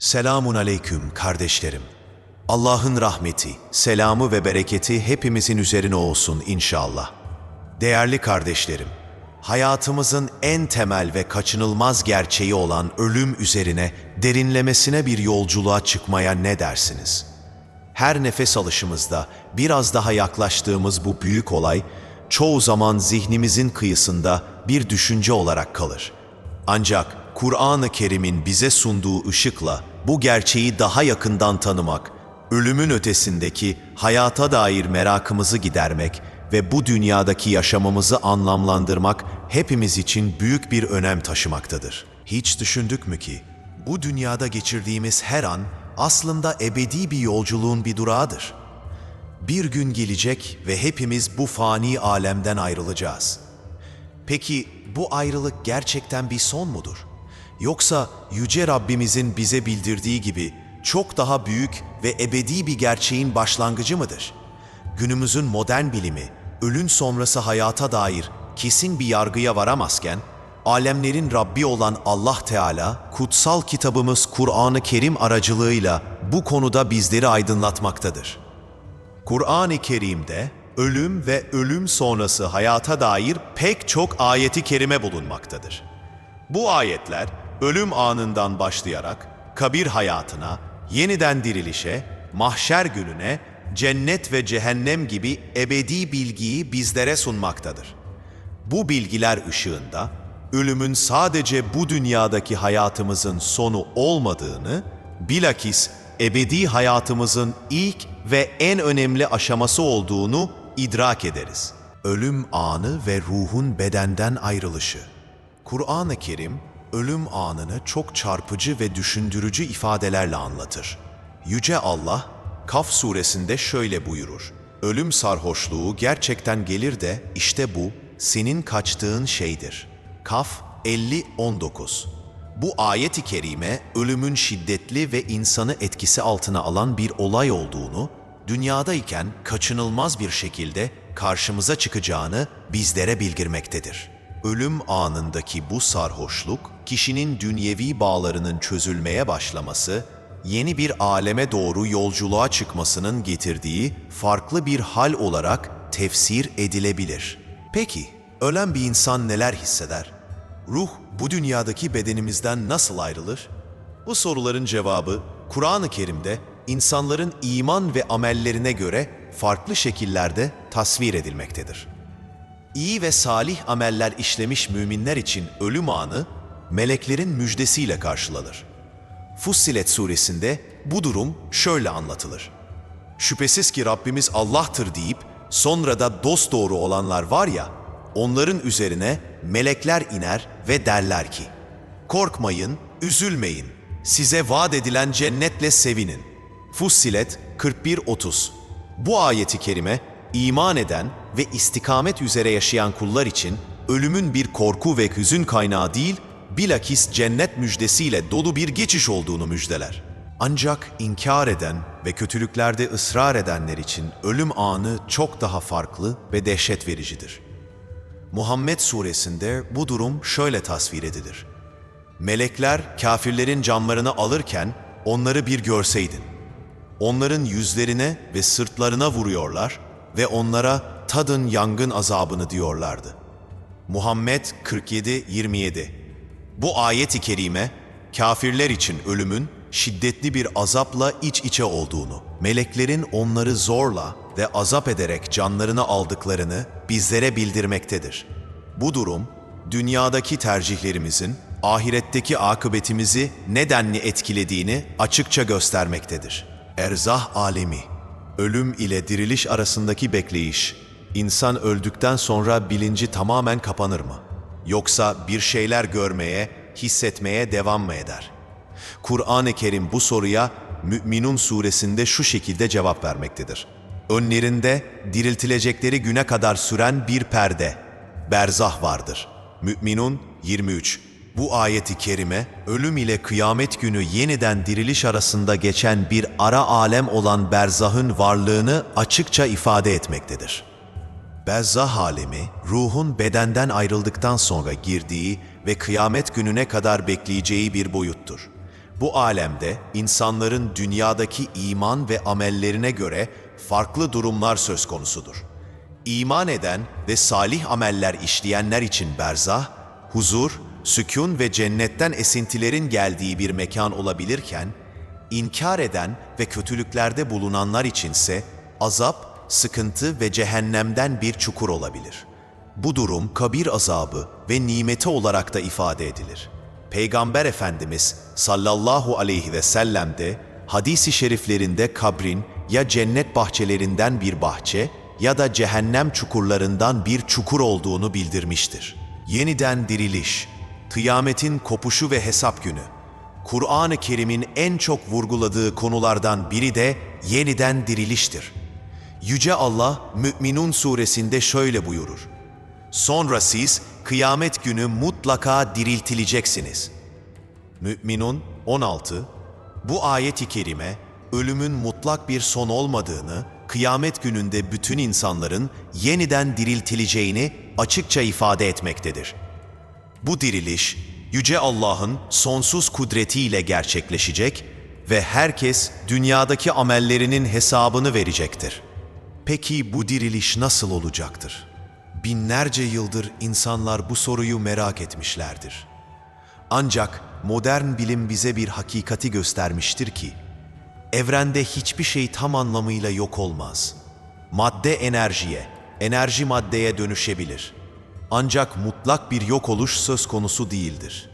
Selamun aleyküm kardeşlerim. Allah'ın rahmeti, selamı ve bereketi hepimizin üzerine olsun inşallah. Değerli kardeşlerim, hayatımızın en temel ve kaçınılmaz gerçeği olan ölüm üzerine derinlemesine bir yolculuğa çıkmaya ne dersiniz? Her nefes alışımızda biraz daha yaklaştığımız bu büyük olay, çoğu zaman zihnimizin kıyısında bir düşünce olarak kalır. Ancak Kur'an-ı Kerim'in bize sunduğu ışıkla bu gerçeği daha yakından tanımak, ölümün ötesindeki hayata dair merakımızı gidermek ve bu dünyadaki yaşamımızı anlamlandırmak hepimiz için büyük bir önem taşımaktadır. Hiç düşündük mü ki bu dünyada geçirdiğimiz her an aslında ebedi bir yolculuğun bir durağıdır. Bir gün gelecek ve hepimiz bu fani alemden ayrılacağız. Peki bu ayrılık gerçekten bir son mudur? Yoksa yüce Rabbimizin bize bildirdiği gibi çok daha büyük ve ebedi bir gerçeğin başlangıcı mıdır? Günümüzün modern bilimi ölüm sonrası hayata dair kesin bir yargıya varamazken alemlerin Rabbi olan Allah Teala kutsal kitabımız Kur'an-ı Kerim aracılığıyla bu konuda bizleri aydınlatmaktadır. Kur'an-ı Kerim'de ölüm ve ölüm sonrası hayata dair pek çok ayeti kerime bulunmaktadır. Bu ayetler ölüm anından başlayarak kabir hayatına, yeniden dirilişe, mahşer gününe, cennet ve cehennem gibi ebedi bilgiyi bizlere sunmaktadır. Bu bilgiler ışığında ölümün sadece bu dünyadaki hayatımızın sonu olmadığını, bilakis ebedi hayatımızın ilk ve en önemli aşaması olduğunu idrak ederiz. Ölüm anı ve ruhun bedenden ayrılışı. Kur'an-ı Kerim ölüm anını çok çarpıcı ve düşündürücü ifadelerle anlatır. Yüce Allah Kaf suresinde şöyle buyurur. Ölüm sarhoşluğu gerçekten gelir de işte bu senin kaçtığın şeydir. Kaf 50-19 Bu ayet-i kerime ölümün şiddetli ve insanı etkisi altına alan bir olay olduğunu, dünyadayken kaçınılmaz bir şekilde karşımıza çıkacağını bizlere bildirmektedir. Ölüm anındaki bu sarhoşluk, kişinin dünyevi bağlarının çözülmeye başlaması, yeni bir aleme doğru yolculuğa çıkmasının getirdiği farklı bir hal olarak tefsir edilebilir. Peki, ölen bir insan neler hisseder? Ruh bu dünyadaki bedenimizden nasıl ayrılır? Bu soruların cevabı Kur'an-ı Kerim'de insanların iman ve amellerine göre farklı şekillerde tasvir edilmektedir. İyi ve salih ameller işlemiş müminler için ölüm anı meleklerin müjdesiyle karşılanır. Fussilet suresinde bu durum şöyle anlatılır. Şüphesiz ki Rabbimiz Allah'tır deyip sonra da dosdoğru olanlar var ya, onların üzerine melekler iner ve derler ki, Korkmayın, üzülmeyin, size vaat edilen cennetle sevinin. Fussilet 41-30 Bu ayeti kerime, iman eden ve istikamet üzere yaşayan kullar için ölümün bir korku ve hüzün kaynağı değil, bilakis cennet müjdesiyle dolu bir geçiş olduğunu müjdeler. Ancak inkar eden ve kötülüklerde ısrar edenler için ölüm anı çok daha farklı ve dehşet vericidir. Muhammed suresinde bu durum şöyle tasvir edilir. Melekler kafirlerin camlarını alırken onları bir görseydin. Onların yüzlerine ve sırtlarına vuruyorlar ve onlara tadın yangın azabını diyorlardı. Muhammed 47-27 Bu ayet-i kerime, kafirler için ölümün şiddetli bir azapla iç içe olduğunu, meleklerin onları zorla ve azap ederek canlarını aldıklarını bizlere bildirmektedir. Bu durum, dünyadaki tercihlerimizin, ahiretteki akıbetimizi nedenli etkilediğini açıkça göstermektedir. Erzah alemi, ölüm ile diriliş arasındaki bekleyiş, insan öldükten sonra bilinci tamamen kapanır mı? Yoksa bir şeyler görmeye, hissetmeye devam mı eder? Kur'an-ı Kerim bu soruya Mü'minun suresinde şu şekilde cevap vermektedir. Önlerinde diriltilecekleri güne kadar süren bir perde, berzah vardır. Mü'minun 23 Bu ayeti kerime, ölüm ile kıyamet günü yeniden diriliş arasında geçen bir ara alem olan berzahın varlığını açıkça ifade etmektedir. Bezzah alemi, ruhun bedenden ayrıldıktan sonra girdiği ve kıyamet gününe kadar bekleyeceği bir boyuttur. Bu alemde insanların dünyadaki iman ve amellerine göre farklı durumlar söz konusudur. İman eden ve salih ameller işleyenler için berzah, huzur, sükun ve cennetten esintilerin geldiği bir mekan olabilirken, inkar eden ve kötülüklerde bulunanlar içinse azap, sıkıntı ve cehennemden bir çukur olabilir. Bu durum kabir azabı ve nimeti olarak da ifade edilir. Peygamber Efendimiz sallallahu aleyhi ve sellem de hadisi şeriflerinde kabrin ya cennet bahçelerinden bir bahçe ya da cehennem çukurlarından bir çukur olduğunu bildirmiştir. Yeniden diriliş, kıyametin kopuşu ve hesap günü. Kur'an-ı Kerim'in en çok vurguladığı konulardan biri de yeniden diriliştir. Yüce Allah Mü'minun suresinde şöyle buyurur. Sonra siz kıyamet günü mutlaka diriltileceksiniz. Mü'minun 16 Bu ayet-i kerime ölümün mutlak bir son olmadığını, kıyamet gününde bütün insanların yeniden diriltileceğini açıkça ifade etmektedir. Bu diriliş yüce Allah'ın sonsuz kudretiyle gerçekleşecek ve herkes dünyadaki amellerinin hesabını verecektir. Peki bu diriliş nasıl olacaktır? Binlerce yıldır insanlar bu soruyu merak etmişlerdir. Ancak modern bilim bize bir hakikati göstermiştir ki, evrende hiçbir şey tam anlamıyla yok olmaz. Madde enerjiye, enerji maddeye dönüşebilir. Ancak mutlak bir yok oluş söz konusu değildir.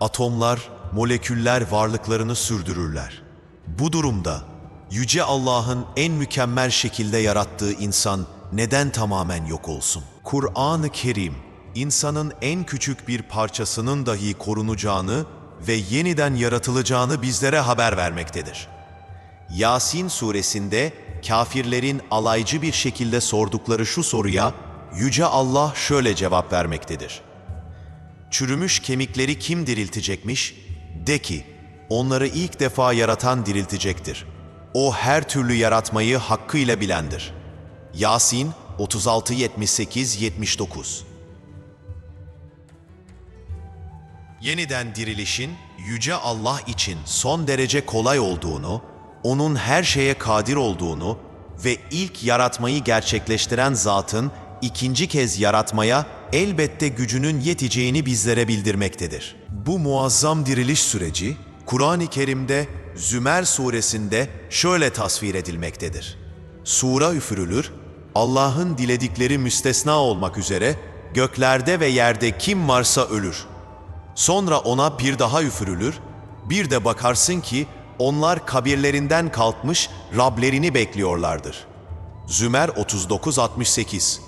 Atomlar, moleküller varlıklarını sürdürürler. Bu durumda Yüce Allah'ın en mükemmel şekilde yarattığı insan neden tamamen yok olsun? Kur'an-ı Kerim, insanın en küçük bir parçasının dahi korunacağını ve yeniden yaratılacağını bizlere haber vermektedir. Yasin suresinde kafirlerin alaycı bir şekilde sordukları şu soruya Yüce Allah şöyle cevap vermektedir. Çürümüş kemikleri kim diriltecekmiş? De ki, onları ilk defa yaratan diriltecektir. O her türlü yaratmayı hakkıyla bilendir. Yasin 36-78-79 Yeniden dirilişin Yüce Allah için son derece kolay olduğunu, O'nun her şeye kadir olduğunu ve ilk yaratmayı gerçekleştiren zatın ikinci kez yaratmaya elbette gücünün yeteceğini bizlere bildirmektedir. Bu muazzam diriliş süreci, Kur'an-ı Kerim'de Zümer suresinde şöyle tasvir edilmektedir. Sura üfürülür, Allah'ın diledikleri müstesna olmak üzere göklerde ve yerde kim varsa ölür. Sonra ona bir daha üfürülür, bir de bakarsın ki onlar kabirlerinden kalkmış Rablerini bekliyorlardır. Zümer 39-68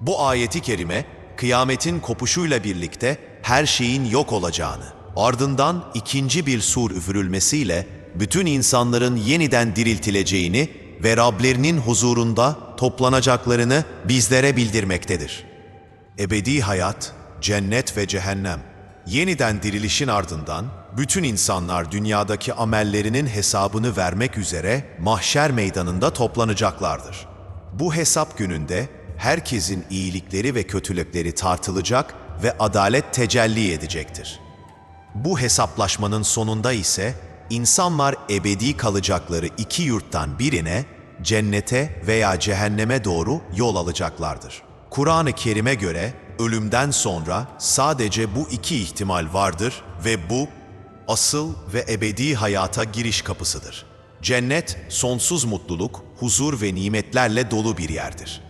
Bu ayeti kerime, kıyametin kopuşuyla birlikte her şeyin yok olacağını, ardından ikinci bir sur üfürülmesiyle bütün insanların yeniden diriltileceğini ve Rablerinin huzurunda toplanacaklarını bizlere bildirmektedir. Ebedi hayat, cennet ve cehennem. Yeniden dirilişin ardından bütün insanlar dünyadaki amellerinin hesabını vermek üzere mahşer meydanında toplanacaklardır. Bu hesap gününde herkesin iyilikleri ve kötülükleri tartılacak ve adalet tecelli edecektir. Bu hesaplaşmanın sonunda ise insanlar ebedi kalacakları iki yurttan birine, cennete veya cehenneme doğru yol alacaklardır. Kur'an-ı Kerim'e göre ölümden sonra sadece bu iki ihtimal vardır ve bu asıl ve ebedi hayata giriş kapısıdır. Cennet sonsuz mutluluk, huzur ve nimetlerle dolu bir yerdir.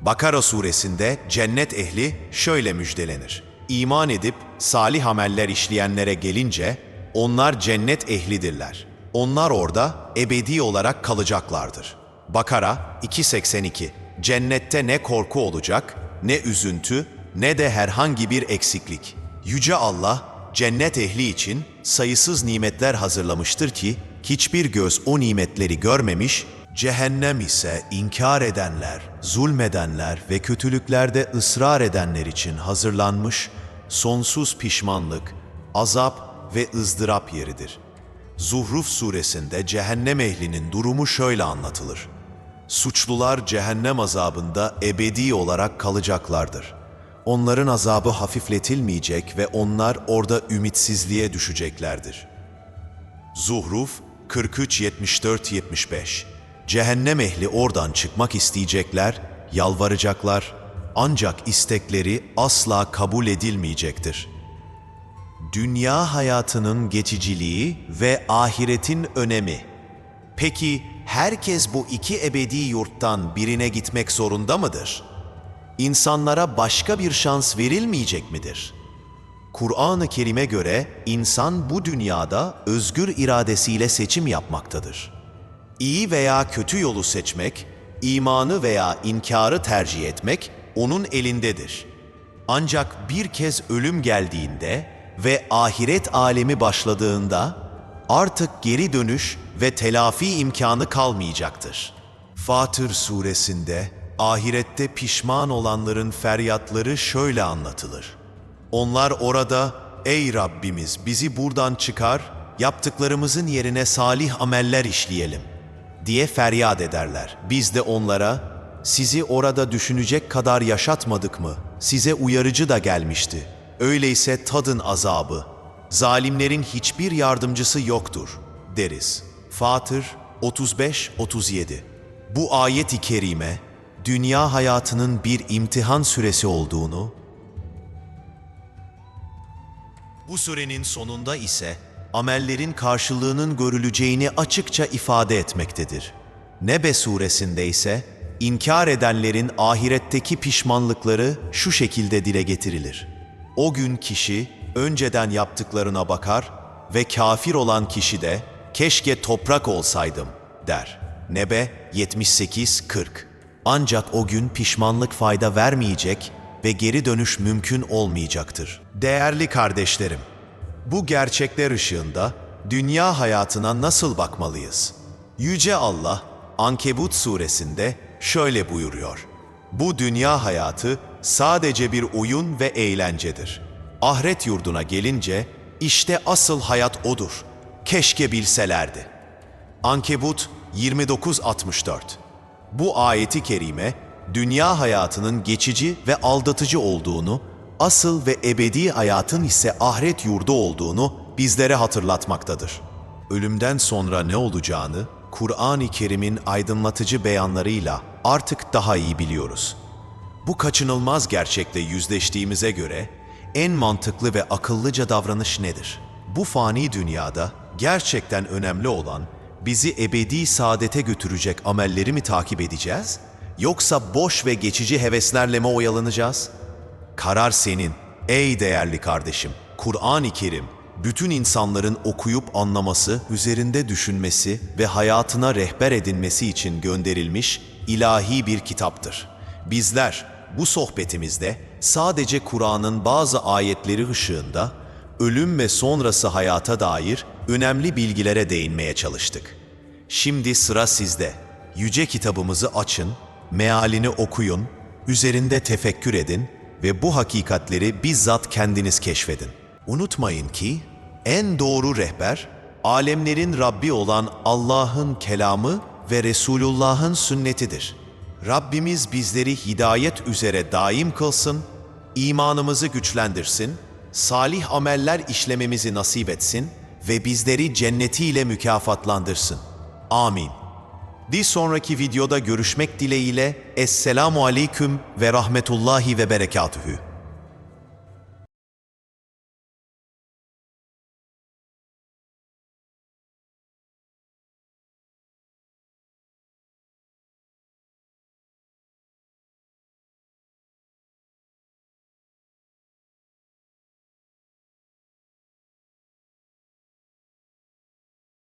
Bakara suresinde cennet ehli şöyle müjdelenir. İman edip salih ameller işleyenlere gelince onlar cennet ehlidirler. Onlar orada ebedi olarak kalacaklardır. Bakara 282 Cennette ne korku olacak, ne üzüntü, ne de herhangi bir eksiklik. Yüce Allah, cennet ehli için sayısız nimetler hazırlamıştır ki, hiçbir göz o nimetleri görmemiş, cehennem ise inkar edenler, zulmedenler ve kötülüklerde ısrar edenler için hazırlanmış, sonsuz pişmanlık, azap ve ızdırap yeridir. Zuhruf suresinde cehennem ehlinin durumu şöyle anlatılır. Suçlular cehennem azabında ebedi olarak kalacaklardır. Onların azabı hafifletilmeyecek ve onlar orada ümitsizliğe düşeceklerdir. Zuhruf 43-74-75 Cehennem ehli oradan çıkmak isteyecekler, yalvaracaklar ancak istekleri asla kabul edilmeyecektir. Dünya hayatının geçiciliği ve ahiretin önemi. Peki herkes bu iki ebedi yurttan birine gitmek zorunda mıdır? İnsanlara başka bir şans verilmeyecek midir? Kur'an-ı Kerim'e göre insan bu dünyada özgür iradesiyle seçim yapmaktadır. İyi veya kötü yolu seçmek, imanı veya inkarı tercih etmek onun elindedir. Ancak bir kez ölüm geldiğinde ve ahiret alemi başladığında artık geri dönüş ve telafi imkanı kalmayacaktır. Fatır suresinde ahirette pişman olanların feryatları şöyle anlatılır. Onlar orada, ey Rabbimiz bizi buradan çıkar, yaptıklarımızın yerine salih ameller işleyelim diye feryat ederler. Biz de onlara, sizi orada düşünecek kadar yaşatmadık mı? Size uyarıcı da gelmişti. Öyleyse tadın azabı. Zalimlerin hiçbir yardımcısı yoktur deriz. Fatır 35-37 Bu ayet-i kerime, dünya hayatının bir imtihan süresi olduğunu, bu sürenin sonunda ise amellerin karşılığının görüleceğini açıkça ifade etmektedir. Nebe suresinde ise inkar edenlerin ahiretteki pişmanlıkları şu şekilde dile getirilir. O gün kişi önceden yaptıklarına bakar ve kafir olan kişi de keşke toprak olsaydım der. Nebe 78-40 Ancak o gün pişmanlık fayda vermeyecek ve geri dönüş mümkün olmayacaktır. Değerli kardeşlerim, bu gerçekler ışığında dünya hayatına nasıl bakmalıyız? Yüce Allah Ankebut suresinde şöyle buyuruyor. Bu dünya hayatı sadece bir oyun ve eğlencedir. Ahiret yurduna gelince işte asıl hayat odur. Keşke bilselerdi. Ankebut 29-64 Bu ayeti kerime, dünya hayatının geçici ve aldatıcı olduğunu, asıl ve ebedi hayatın ise ahiret yurdu olduğunu bizlere hatırlatmaktadır. Ölümden sonra ne olacağını, Kur'an-ı Kerim'in aydınlatıcı beyanlarıyla artık daha iyi biliyoruz. Bu kaçınılmaz gerçekle yüzleştiğimize göre en mantıklı ve akıllıca davranış nedir? Bu fani dünyada gerçekten önemli olan bizi ebedi saadete götürecek amelleri mi takip edeceğiz? Yoksa boş ve geçici heveslerle mi oyalanacağız? Karar senin ey değerli kardeşim. Kur'an-ı Kerim bütün insanların okuyup anlaması, üzerinde düşünmesi ve hayatına rehber edinmesi için gönderilmiş ilahi bir kitaptır. Bizler bu sohbetimizde sadece Kur'an'ın bazı ayetleri ışığında ölüm ve sonrası hayata dair önemli bilgilere değinmeye çalıştık. Şimdi sıra sizde. Yüce kitabımızı açın, mealini okuyun, üzerinde tefekkür edin ve bu hakikatleri bizzat kendiniz keşfedin. Unutmayın ki en doğru rehber, alemlerin Rabbi olan Allah'ın kelamı ve Resulullah'ın sünnetidir. Rabbimiz bizleri hidayet üzere daim kılsın, imanımızı güçlendirsin, salih ameller işlememizi nasip etsin ve bizleri cennetiyle mükafatlandırsın. Amin. Bir sonraki videoda görüşmek dileğiyle Esselamu Aleyküm ve Rahmetullahi ve Berekatühü.